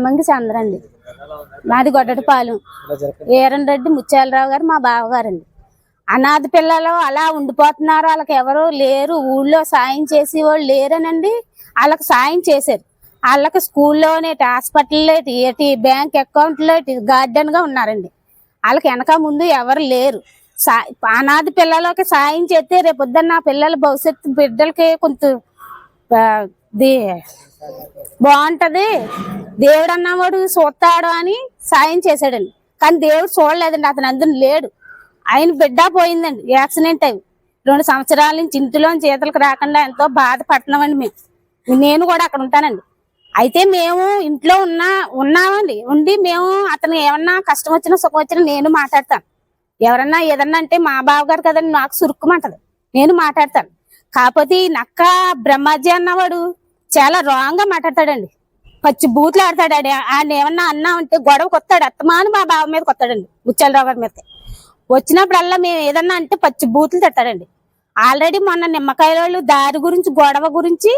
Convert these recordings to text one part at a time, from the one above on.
ఎమ్మంగి చంద్రండి. మాది గొడ్డటిపాలెం. వీరం రెడ్డి ముత్యాలరావు గారు మా బావగారండి. అనాథ పిల్లలు అలా ఉండిపోతున్నారు. వాళ్ళకి ఎవరు లేరు. ఊళ్ళో సాయం చేసి వాళ్ళు లేరనండి. వాళ్ళకి సాయం చేశారు. వాళ్ళకి స్కూల్లోనే హాస్పిటల్లో ఏటి బ్యాంక్ అకౌంట్లో గార్డెన్గా ఉన్నారండి. వాళ్ళకి వెనక ముందు ఎవరు లేరు. సా అనాథ పిల్లలకి సాయం చేస్తే రేపొద్దున్న నా పిల్లల భవిష్యత్తు బిడ్డలకి కొంత బాగుంటది. దేవుడు అన్నవాడు చూస్తాడు అని సాయం చేశాడండి. కానీ దేవుడు చూడలేదండి అతను అందులో లేడు. ఆయన బిడ్డ పోయిందండి యాక్సిడెంట్ అయి రెండు సంవత్సరాల నుంచి ఇంటిలో చేతులకు రాకుండా ఎంతో బాధపడుతున్నామండి మేము. నేను కూడా అక్కడ ఉంటానండి. అయితే మేము ఇంట్లో ఉన్నా ఉన్నామండి. ఉండి మేము అతను ఏమన్నా కష్టం వచ్చినా సుఖం వచ్చినా నేను మాట్లాడతాను. ఎవరన్నా ఏదన్నా అంటే మా బావగారు కదండి నాకు సురుక్కుమంటది. నేను మాట్లాడతాను. కాకపోతే ఈ నక్క బ్రహ్మాజీ అన్నవాడు చాలా రాంగ్గా మాట్లాడతాడండి. పచ్చి బూతులు ఆడతాడు ఆడ ఆయన ఏమన్నా అన్నా ఉంటే గొడవకు వస్తాడు. అత్తమాను మా బావ మీద కొత్తాడండి ముత్యాలరావు గారి మీద వచ్చినప్పుడల్లా మేము ఏదన్నా అంటే పచ్చి బూతులు తిట్టాడండి ఆల్రెడీ మొన్న నిమ్మకాయల వాళ్ళు దారి గురించి గొడవ గురించి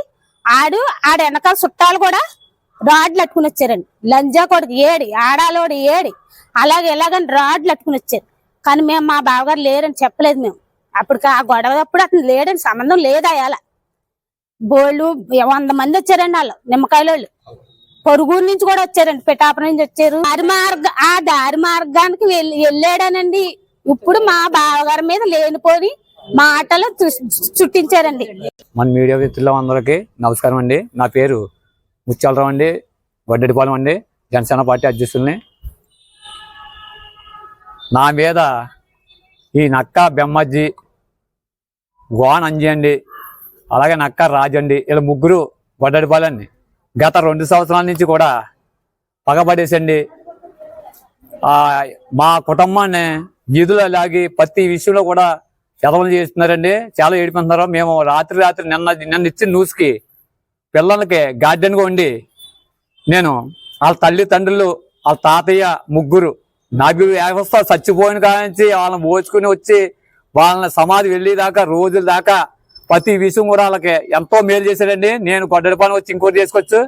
ఆడు ఆడ వెనకాల చుట్టాలు కూడా రాడ్లు అట్టుకుని వచ్చారండి. లంజా కొడుకు ఏడి ఆడాలోడు ఏడి అలాగే ఎలాగని రాడ్లు అట్టుకుని వచ్చారు. కానీ మేము మా బావగారు లేరని చెప్పలేదు మేము. అప్పటికి ఆ గొడవ అప్పుడు అతను లేడని సంబంధం లేదు అయాల. బోళ్ళు వంద మంది వచ్చారండి వాళ్ళు నిమ్మకాయలు వాళ్ళు. పొరుగురు నుంచి కూడా వచ్చారండి పిఠాపురం నుంచి వచ్చారు. దారి మార్గ ఆ దారి మార్గానికి వెళ్ళి వెళ్ళాడనండి. ఇప్పుడు మా బావగారి మీద లేనిపోని మాటలు చుట్టించారండి. మన మీడియా వ్యక్తుల్లో అందరికీ నమస్కారం అండి. నా పేరు ముత్యాలరావు అండి వడ్డడిపాలెం అండి జనసేన పార్టీ అధ్యక్షుల్ని. నా మీద ఈ నక్క బెమ్మజ్జి గోన్ అండి అలాగే నక్క రాజు అండి ఇలా ముగ్గురు వడ్డడిపాలండి. గత రెండు సంవత్సరాల నుంచి కూడా పగబడేసండి. మా కుటుంబాన్ని నిధులు లాగి ప్రతి విషయంలో కూడా చదవలు చేస్తున్నారండి. చాలా ఏడిపోతున్నారు మేము రాత్రి రాత్రి నిన్న నిన్న ఇచ్చిన న్యూస్కి పిల్లలకి గార్డెన్గా ఉండి నేను వాళ్ళ తల్లిదండ్రులు వాళ్ళ తాతయ్య ముగ్గురు నాకు వ్యవస్థ చచ్చిపోయిన కానించి వాళ్ళని ఓచుకుని వచ్చి వాళ్ళని సమాధి వెళ్ళేదాకా రోజుల దాకా ప్రతి విషయం కూడా వాళ్ళకి ఎంతో మేలు చేశాడండి. నేను గొడ్డడి పని వచ్చి ఇంకోటి చేసుకోవచ్చు.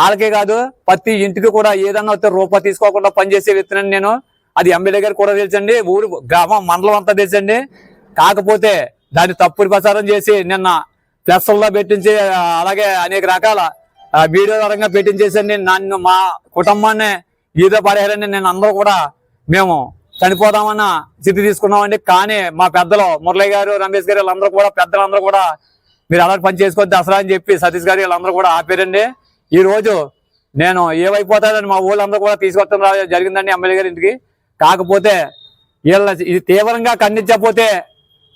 వాళ్ళకే కాదు ప్రతి ఇంటికి కూడా ఏదన్నా వస్తే రూపాయి తీసుకోకుండా పనిచేసే వ్యక్తినండి నేను అది ఎమ్మెల్యే గారు కూడా తెలుసండి. ఊరు గ్రామం మండలం అంతా తెలుసండి. కాకపోతే దాన్ని తప్పుడు ప్రచారం చేసి నిన్న ప్లస్లో పెట్టించి అలాగే అనేక రకాల వీడియో పరంగా పెట్టించేసండి. నన్ను మా కుటుంబాన్ని ఈదో పడేయాలని నేను అందరూ కూడా మేము చనిపోదామన్న స్థితి తీసుకున్నామండి. కానీ మా పెద్దలు మురళి గారు రమేష్ గారు వీళ్ళందరూ కూడా పెద్దలందరూ కూడా మీరు అలాంటి పని చేసుకోవద్దు అసలు అని చెప్పి సతీష్ గారు వీళ్ళందరూ కూడా ఆపారండి. ఈ రోజు నేను ఏమైపోతానని మా ఊళ్ళందరూ కూడా తీసుకొస్తాం జరిగిందండి ఎమ్మెల్యే గారి ఇంటికి. కాకపోతే వీళ్ళ ఇది తీవ్రంగా ఖండించకపోతే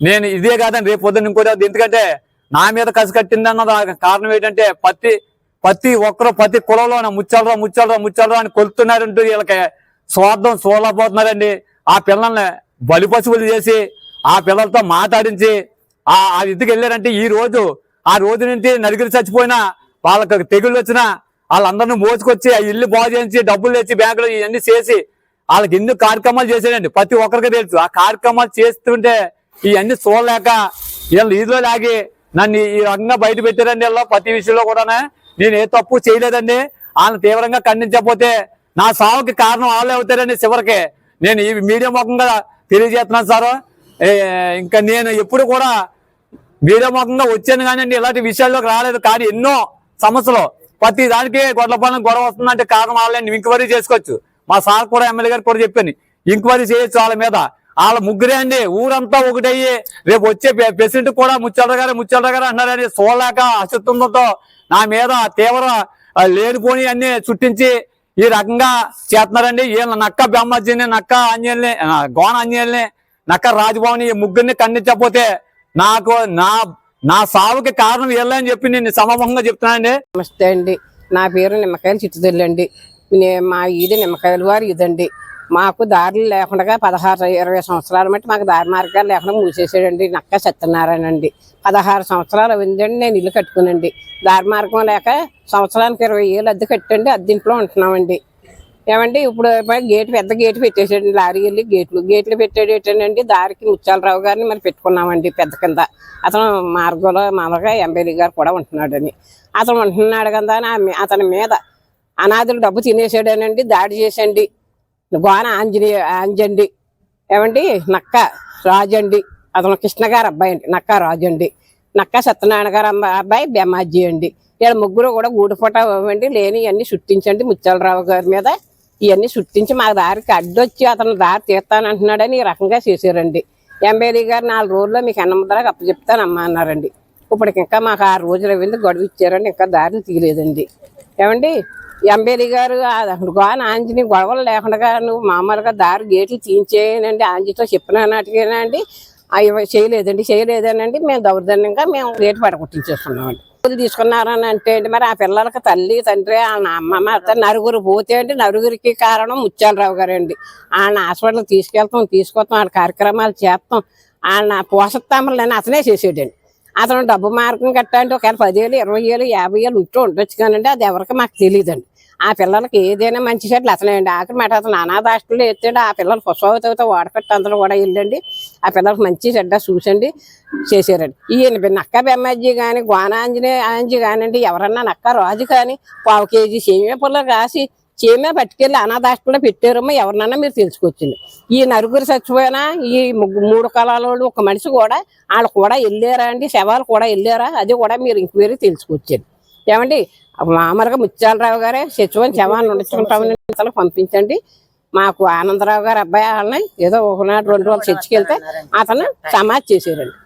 నేను ఇదే కాదండి రేపు పొద్దున్న ఇంకోటి ఎందుకంటే నా మీద కసి కట్టిందన్న కారణం ఏంటంటే ప్రతి ప్రతి ఒక్కరు ప్రతి కులంలో ముచ్చలరా ముచ్చలరా ముచ్చలరా అని కొలుతున్నారంటూ వీళ్ళకి స్వార్థం చూడలేకపోతున్నారండి. ఆ పిల్లల్ని బలి పశువులు చేసి ఆ పిల్లలతో మాట్లాడించి ఆ ఆ ఇంటికి వెళ్ళారంటే ఈ రోజు ఆ రోజు నుంచి నలుగురు చచ్చిపోయినా వాళ్ళకి తెగుళ్ళు వచ్చినా వాళ్ళందరినీ మోసుకొచ్చి ఆ ఇల్లు బాగు చేయించి డబ్బులు తెచ్చి బ్యాంకులో ఇవన్నీ చేసి వాళ్ళకి ఎన్ని కార్యక్రమాలు చేశాడండి ప్రతి ఒక్కరికి తెలుసు. ఆ కార్యక్రమాలు చేస్తుంటే ఇవన్నీ చూడలేక వీళ్ళు ఈదులో లాగి నన్ను ఈ రకంగా బయట పెట్టారండి వీళ్ళు ప్రతి విషయంలో కూడా నేను ఏ తప్పు చేయలేదండి. వాళ్ళని తీవ్రంగా ఖండించకపోతే నా సావుకి కారణం వాళ్ళే అవుతారని చివరికి నేను ఈ మీడియా ముఖంగా తెలియజేస్తున్నాను సార్. ఇంకా నేను ఎప్పుడు కూడా మీడియా ముఖంగా వచ్చాను కానీ ఇలాంటి విషయాల్లోకి రాలేదు. కానీ ఎన్నో సమస్యలు ప్రతి దానికి గొడవపాలెం గొడవ వస్తుందంటే కారణం వాళ్ళని ఎంక్వైరీ చేసుకోవచ్చు. మా సార్ కూడా ఎమ్మెల్యే గారు కూడా చెప్పాను. ఎంక్వైరీ చేయొచ్చు వాళ్ళ మీద. వాళ్ళ ముగ్గురే అండి. ఊరంతా ఒకటయ్యి. రేపు వచ్చే ప్రెసిడెంట్ కూడా ముచ్చల్ర గారు ముచ్చల్ర గారు అన్నారని చూడలేక అశుద్ధంతో నా మీద తీవ్ర లేనిపోని అన్ని చుట్టించి ఈ రకంగా చేస్తున్నారండి. వీళ్ళ నక్క బ్రహ్మజీని నక్క అంజల్ని గోన అంజల్ని నక్క రాజభవన్ ఈ ముగ్గురిని ఖండించకపోతే నాకు నా నా సావుకి కారణం వీళ్ళని చెప్పి నేను సమభంగా చెప్తున్నానండి. నమస్తే అండి. నా పేరు నిమ్మకాయలు చిట్టుదల్లండి మా ఇది నిమ్మకాయల వారు ఇదండి. మాకు దారులు లేకుండా పదహారు ఇరవై సంవత్సరాల మట్టి మాకు దారి మార్గాలు లేకుండా మూసేసాడండి నక్క సత్యనారాయణ అండి. పదహారు సంవత్సరాలు అయిందండి నేను ఇల్లు కట్టుకునండి దారి మార్గం లేక సంవత్సరానికి ఇరవై ఏళ్ళు అద్దె కట్టండి అద్దెంట్లో ఉంటున్నామండి. ఏమండి ఇప్పుడు గేటు పెద్ద గేటు పెట్టేసాడండి లారీ వెళ్ళి గేట్లు. గేట్లు పెట్టాడు ఏంటండి దారికి ముత్యాలరావు గారిని మరి పెట్టుకున్నామండి పెద్ద కింద. అతను మార్గంలో మామూలుగా ఎమ్మెల్యే గారు కూడా ఉంటున్నాడని అతను ఉంటున్నాడు కదా అతని మీద అనాథులు డబ్బు తినేసాడనండి దాడి చేసండి గోన ఆంజనేయ ఆంజండి. ఏమండి? నక్క రాజండి. అతను కృష్ణ గారు అబ్బాయి అండి. నక్క రాజు అండి నక్క సత్యనారాయణ గారు అమ్మ- అబ్బాయి బెమాజీ అండి. వీళ్ళ ముగ్గురు కూడా గూడుపట ఇవ్వండి. లేని ఇవన్నీ చుట్టించండి ముత్యాలరావు గారి మీద. ఇవన్నీ చుట్టించి మా దారికి అడ్డొచ్చి అతను దారి తీస్తానంటున్నాడని ఈ రకంగా చేశారండి. ఎంబేలీ గారు నాలుగు రోజుల్లో మీకు అన్నమ్మదలకు అప్పు చెప్తానమ్మా అన్నారండి. ఇప్పటికి ఇంకా మాకు ఆరు రోజులు అయింది గడువు ఇచ్చారండి. ఇంకా దారిని తీయలేదండి. ఏమండి? ఎంబేలి గారు ఆ గోన ఆంజని గొడవలు లేకుండా నువ్వు మామూలుగా దారి గేట్లు తీయించేయనండి. ఆంజీతో చెప్పిన నాటికేనండి అవి చేయలేదండి చేయలేదనండి మేము దౌర్జన్యంగా మేము గేటు పడగొట్టించేస్తున్నామండి. రోజులు తీసుకున్నారని అంటే అండి మరి ఆ పిల్లలకి తల్లి తండ్రి వాళ్ళ అమ్మమ్మ అత్త నలుగురు పోతే అండి నలుగురికి కారణం ముత్యాలరావు గారండి ఆయన హాస్పిటల్ తీసుకెళ్తాం తీసుకొస్తాం వాళ్ళ కార్యక్రమాలు చేస్తాం. వాళ్ళ పోషస్తామని అతనే చేసేటండి. అతను డబ్బు మార్గం కట్టండి ఒకవేళ పదివేలు ఇరవై వేలు యాభై వేలు ఉంటూ ఉండొచ్చు కానండి అది ఎవరికి మాకు తెలియదండి. ఆ పిల్లలకి ఏదైనా మంచి చెట్లు అతనండి ఆఖరి మాట అతను అనాథ ఎత్తండి. ఎత్తాడు ఆ పిల్లలు పుష్పవతితో వాడకట్టు అందరూ కూడా వెళ్ళండి. ఆ పిల్లలకి మంచి చెడ్డ చూసండి చేశారండి ఈయన నక్క బెమ్మాజీ కానీ గోనాంజనే ఆంజీ కానివ్వండి ఎవరన్నా నక్క రాజు కానీ పావు కేజీ సేమియా పుల్ల రాసి చీమే పట్టుకెళ్ళి అనాథ పెట్టారమ్మా ఎవరినన్నా మీరు తెలుసుకొచ్చింది. ఈ నలుగురు చచ్చిపోయినా ఈ మూడు కళాల వాళ్ళు ఒక మనిషి కూడా వాళ్ళు కూడా వెళ్ళారా అండి? శవాలు కూడా వెళ్ళారా? అది కూడా మీరు ఇంక్వైరీ తెలుసుకొచ్చారు ఏమండి? మామూలుగా ముత్యాలరావు గారే సచివం శవాన్ని ఉంచుకుంటామని పంపించండి. మాకు ఆనందరావు గారు అబ్బాయి వాళ్ళని ఏదో ఒకనాడు రెండు రోజులు చర్చికి వెళ్తే అతను సమాధి చేశారండి.